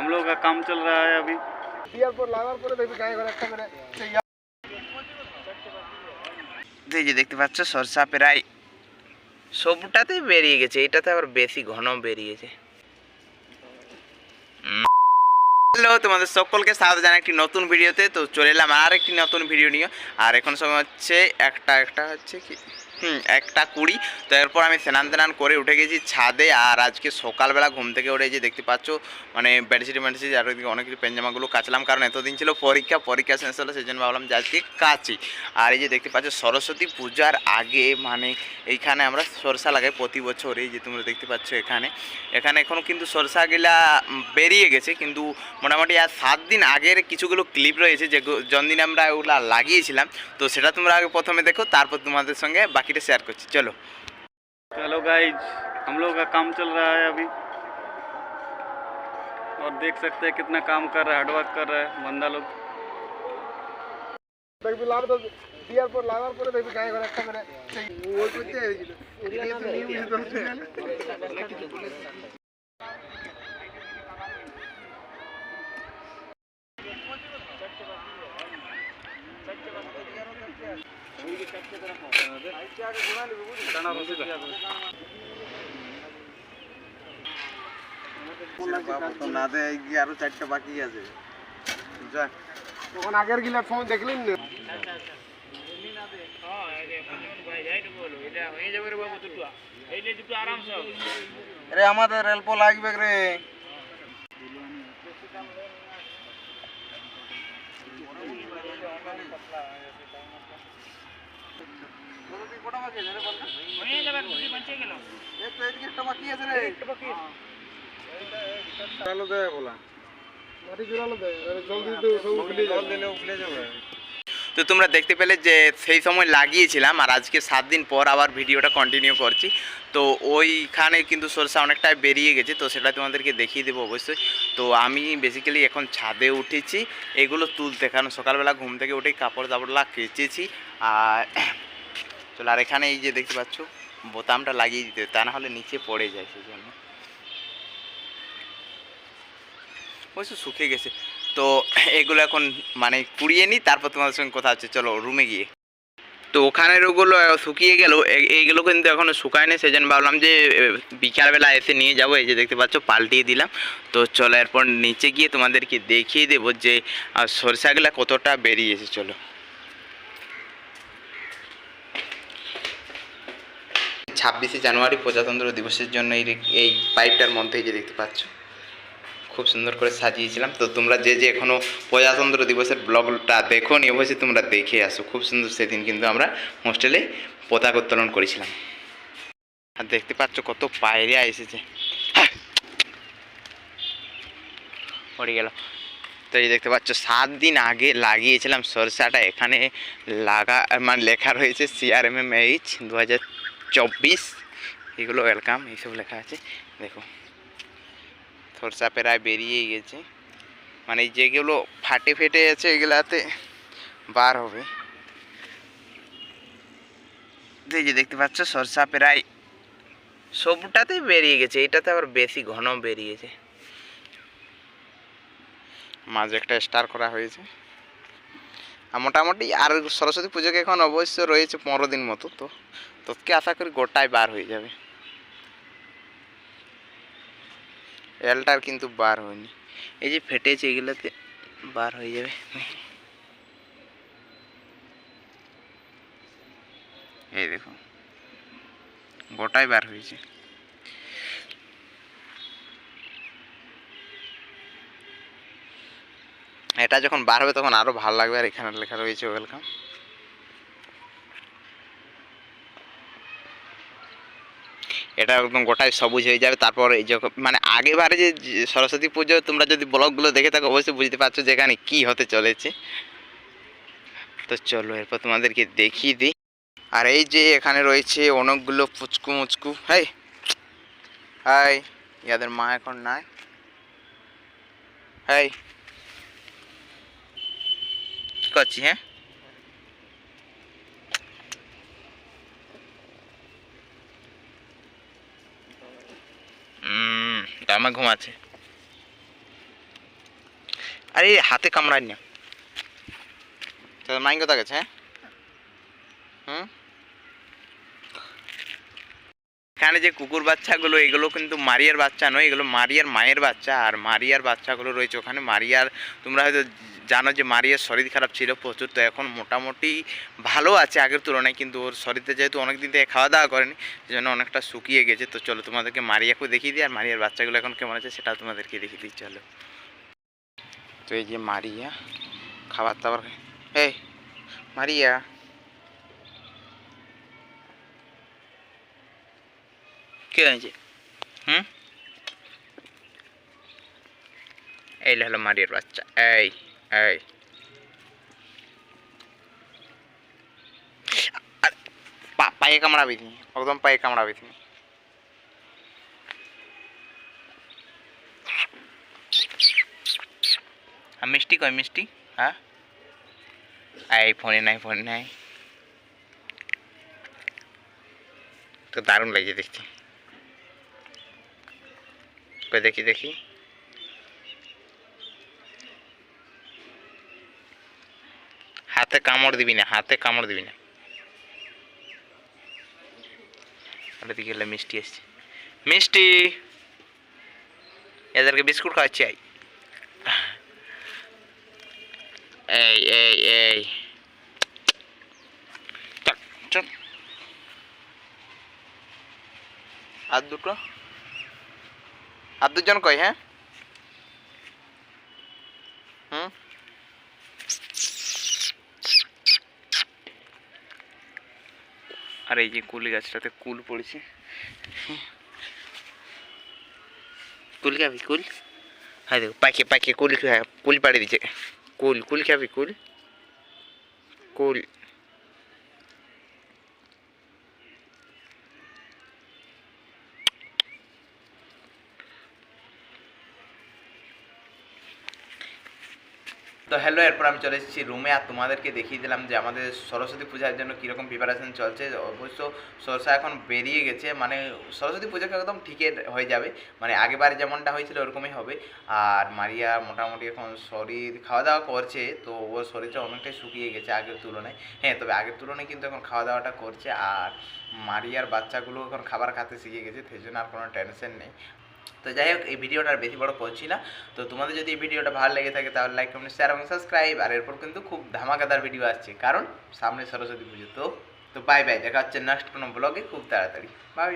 हम लोग का काम चल रहा है अभी দেওয়ার পর লাগার পরে দেখবি গায়ে ঘরে একটা করে সেই এই যে দেখতে পাচ্ছ সরষা প্রায় সবটাতেই বেরিয়ে গেছে এটাতে আবার বেশি ঘন বেরিয়েছে হ্যালো তোমাদের সকলকে স্বাগত জানাই একটি নতুন ভিডিওতে তো চলে এলাম আর একটি নতুন ভিডিও নিয়ে আর এখন সময় হচ্ছে একটা একটা হচ্ছে কি হুম একটা কুড়ি। তো এরপর আমি স্নান তেনান করে উঠে গেছি ছাদে আর আজকে সকালবেলা ঘুম থেকে উঠে যে দেখতে পাচ্ছ মানে বেডশিট মেডশিট আর ওইদিকে অনেক কিছু পেঞ্জামাগুলো কাচলাম। কারণ এতদিন ছিল পরীক্ষা পরীক্ষা শেষ হলো, সেই জন্য ভাবলাম যে আজকে কাচি। আর এই যে দেখতে পাচ্ছ, সরস্বতী পূজার আগে মানে এইখানে আমরা সরষা লাগাই প্রতি বছর, এই যে তোমরা দেখতে পাচ্ছ এখানে। এখানে এখনও কিন্তু সরষাগুলা বেরিয়ে গেছে, কিন্তু মোটামুটি আর সাত দিন আগের কিছুগুলো ক্লিপ রয়েছে, যে জন্দিন আমরা ওগুলা লাগিয়েছিলাম, তো সেটা তোমরা আগে প্রথমে দেখো, তারপর তোমাদের সঙ্গে बाकी तो रहे यार कुछ चलो। चलो गाइज़ हम लोग का काम चल रहा है अभी। और देख सकते हैं कितना काम कर रहा है हार्डवर्क कर रहा है बंदा लोग। চারটা বাকি আছে তখন আগের গিলা ফোন দেখলেন না আমাদের অল্প লাগবে রে চালু দেয় বলা। মাটি জোরালো দেয় জলদি তো সব জল যাবে। তো তোমরা দেখতে পেলে যে সেই সময় লাগিয়েছিলাম আর আজকে সাত দিন পর আবার ভিডিওটা কন্টিনিউ করছি। তো ওইখানে কিন্তু সরষা অনেকটাই বেরিয়ে গেছে তো সেটা তোমাদেরকে দেখিয়ে দেবো অবশ্যই। তো আমি বেসিক্যালি এখন ছাদে উঠেছি এগুলো তুলতে কারণ সকালবেলা ঘুম থেকে উঠেই কাপড় দাপড়লা কেচেছি আর চলো, আর এখানে এই যে দেখতে পাচ্ছ, বোতামটা লাগিয়ে দিতে তা না হলে নিচে পড়ে যায় সেই জন্য অবশ্য শুকে গেছে। তো এগুলো এখন মানে কুড়িয়ে নিই, তারপর তোমাদের সঙ্গে কথা হচ্ছে। চলো রুমে গিয়ে। তো ওখানের ওগুলো শুকিয়ে গেল এইগুলো কিন্তু এখনও শুকায়নি সেই জন্য ভাবলাম যে বিকালবেলা এসে নিয়ে যাব। এই যে দেখতে পাচ্ছ, পাল্টিয়ে দিলাম। তো চলো, এরপর নিচে গিয়ে তোমাদেরকে দেখিয়ে দেবো যে সরষাগুলা কতটা বেরিয়েছে, চলো। ছাব্বিশে জানুয়ারি প্রজাতন্ত্র দিবসের জন্য এই এই পাইপটার মধ্যে যে দেখতে পাচ্ছ। খুব সুন্দর করে সাজিয়েছিলাম। তো তোমরা যে যে এখনও প্রজাতন্ত্র দিবসের ব্লগটা দেখো নি অবশ্যই তোমরা দেখে আসো। খুব সুন্দর সেদিন কিন্তু আমরা হোস্টেলে পতাকা উত্তোলন করেছিলাম। আর দেখতে পাচ্ছ কত পায়রা এসেছে। হ্যাঁ। পড়ে গেল। তো এই দেখতে পাচ্ছ, সাত দিন আগে লাগিয়েছিলাম সরষাটা। এখানে লাগা মানে লেখা রয়েছে সিআরএমএম এইচ দু হাজার চব্বিশ, এগুলো ওয়েলকাম এইসব লেখা আছে। দেখো সরষা প্রায় বেরিয়েই গেছে। মানে যেগুলো ফাটে ফেটে আছে এগুলাতে বার হবে। যে দেখতে পাচ্ছ সরষা প্রায় সবটাতেই বেরিয়ে গেছে। এটাতে আবার বেশি ঘন বেরিয়েছে। মাঝে একটা স্টার করা হয়েছে। মোটামুটি আর সরস্বতী পুজোকে এখন অবশ্য রয়েছে পনেরো দিন মতো, তো তোকে আশা করি গোটাই বার হয়ে যাবে। এলটার কিন্তু বার হয়নি। এই যে ফেটেছে এগুলোতে, বার হয়ে যাবে। এই দেখো, গোটাই বার হয়েছে। এটা যখন বার হবে তখন আরও ভালো লাগবে, আর এখানে লেখা রয়েছে ওয়েলকাম এটা একদম গোটাই সবুজ হয়ে যাবে, তারপর এই যখন মানে আগেবারে যে সরস্বতী পুজো, তোমরা যদি ব্লগগুলো দেখে থাকো, অবশ্যই বুঝতে পারছ যে এখানে কী হতে চলেছে। তো চলো, এরপর তোমাদেরকে দেখিয়ে দিই। আর এই যে এখানে রয়েছে অনেকগুলো ফুচকু মুচকু, হাই হাই, ইয়াদের মা এখন নাই। হাই করছি হ্যাঁ? দামা ঘুমাচ্ছে আরে হাতে কামড়াই না। তোদের মাইন কথা গেছে হ্যাঁ? হুম? এখানে যে কুকুর বাচ্চাগুলো, এগুলো কিন্তু মারিয়ার বাচ্চা নয়, এগুলো মারিয়ার মায়ের বাচ্চা, আর মারিয়ার বাচ্চাগুলো রয়েছে ওখানে। মারিয়ার, তোমরা হয়তো জানো যে মারিয়ার শরীর খারাপ ছিল প্রচুর, তো এখন মোটামুটি ভালো আছে আগের তুলনায়, কিন্তু ওর শরীরতে যেহেতু অনেক দিন থেকে খাওয়া দাওয়া করেনি সেজন্য অনেকটা শুকিয়ে গেছে। তো চলো তোমাদেরকে মারিয়াকেও দেখিয়ে দিই, আর মারিয়ার বাচ্চাগুলো এখন কেমন আছে সেটাও তোমাদেরকে দেখিয়ে দিই, চলো। তো এই যে মারিয়া খাবার দাবার এই, মারিয়া। কে হয়েছে হুম? এই হলো মারিয়ার বাচ্চা, এই। এই পায়ে কামড়াবি তুমি, একদম পায়ে কামড়াবি তুমি। মিষ্টি কই, মিষ্টি? হ্যাঁ? এই, ফোনে নাই ফোনে নাই। তো দারুণ লাগছে দেখতে। দেখি দেখি। হাতে কামড় দিবি না, হাতে কামড় দিবি না। দিকে এলে মিষ্টি এসছে। মিষ্টি! এদেরকে বিস্কুট খাওয়াচ্ছি আই এই এই এই। আর দুটো। আর দুজন কই হ্যাঁ হুম আর এই যে কুল গাছটাতে কুল পড়েছে। কুল খাবি, কুল? হ্যাঁ দেখো, পাখি পাখি, কুল কুল পাড়ি দিচ্ছে। কুল কুল খাবি, কুল? কুল। তো হ্যালো এরপর আমি চলে এসেছি রুমে আর তোমাদেরকে দেখিয়ে দিলাম যে আমাদের সরস্বতী পূজার জন্য কীরকম প্রিপারেশন চলছে। অবশ্য সরষা এখন বেরিয়ে গেছে মানে সরস্বতী পুজোকে একদম ঠিকই হয়ে যাবে মানে আগেবার যেমনটা হয়েছিল ওরকমই হবে। আর মারিয়া মোটামুটি এখন শরীর খাওয়া দাওয়া করছে, তো ওর শরীরটা অনেকটাই শুকিয়ে গেছে আগের তুলনায়। হ্যাঁ তবে আগের তুলনায় কিন্তু এখন খাওয়া দাওয়াটা করছে, আর মারিয়ার বাচ্চাগুলো এখন খাবার খাতে শিখে গেছে, সেই জন্য আর কোনো টেনশন নেই। তো যাই হোক, এই ভিডিওটা বেশি বড় করছি না। তো তোমাদের যদি এই ভিডিওটা ভালো লেগে থাকে, তাহলে লাইক কমেন্ট শেয়ার এবং সাবস্ক্রাইব আর এরপর কিন্তু খুব ধামাকাদার ভিডিও আসছে, কারণ সামনে সরস্বতী পুজো। তো তো বাই বাই দেখা হচ্ছে নেক্সট কোনো ব্লগে খুব তাড়াতাড়ি। বাই